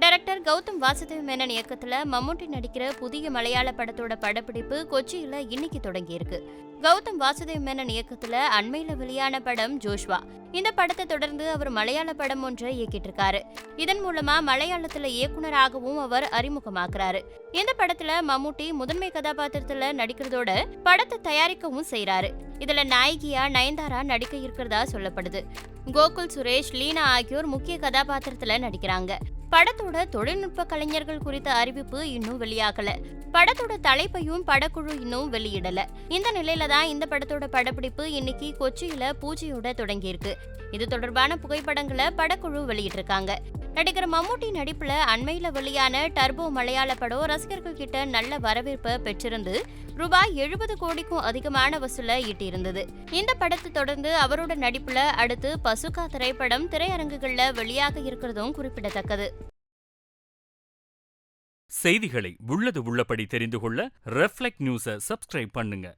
Director Gautham Vasudev Menon இயக்கத்துல மம்முட்டி நடிக்கிற புதிய மலையாள படத்தோட படப்பிடிப்பு கொச்சியில இன்னைக்கு தொடங்கியிருக்கு. கௌதம் வாசுதேவ் மேனன் இயக்கத்துல அண்மையில வெளியான படம் ஜோஷ்வா. இந்த படத்தை தொடர்ந்து அவர் மலையாள படம் ஒன்றை இயக்கிட்டு இருக்காரு இதன் மூலமா மலையாளத்துல இயக்குனராகவும் அவர் அறிமுகமாக்குறாரு. இந்த படத்துல மம்முட்டி முதன்மை கதாபாத்திரத்துல நடிக்கிறதோட படத்தை தயாரிக்கவும் செய்யறாரு இதுல நாயகியா நயன்தாரா நடிக்க இருக்கிறதா சொல்லப்படுது. கோகுல் சுரேஷ் லீனா ஆகியோர் முக்கிய கதாபாத்திரத்துல நடிக்கிறாங்க. படத்தோட தொழில்நுட்ப கலைஞர்கள் குறித்த அறிவிப்பு இன்னும் வெளியாகல. படத்தோட தலைப்பையும் படக்குழு இன்னும் வெளியிடல. இந்த நிலையில தான் இந்த படத்தோட படப்பிடிப்பு இன்னைக்கு கொச்சியில பூஜையோட தொடங்கியிருக்கு. இது தொடர்பான புகைப்படங்களை படக்குழு வெளியிட்டிருக்காங்க. நடிகர் மம்முட்டி நடிப்புல அண்மையில வெளியான டர்போ மலையாள படம் ரசிகர்கள் கிட்ட நல்ல வரவேற்பை பெற்றிருந்து ரூபாய் எழுபது கோடிக்கும் அதிகமான வசூலை ஈட்டியிருந்தது. இந்த படத்தை தொடர்ந்து அவரோட நடிப்புல அடுத்து பசுகா திரைப்படம் திரையரங்குகள்ல வெளியாக இருக்கிறதும் குறிப்பிடத்தக்கது. செய்திகளை உள்ளது உள்ளபடி தெரிந்து கொள்ள ரெஃப்ளெக்ட் நியூஸை சப்ஸ்கிரைப் பண்ணுங்க.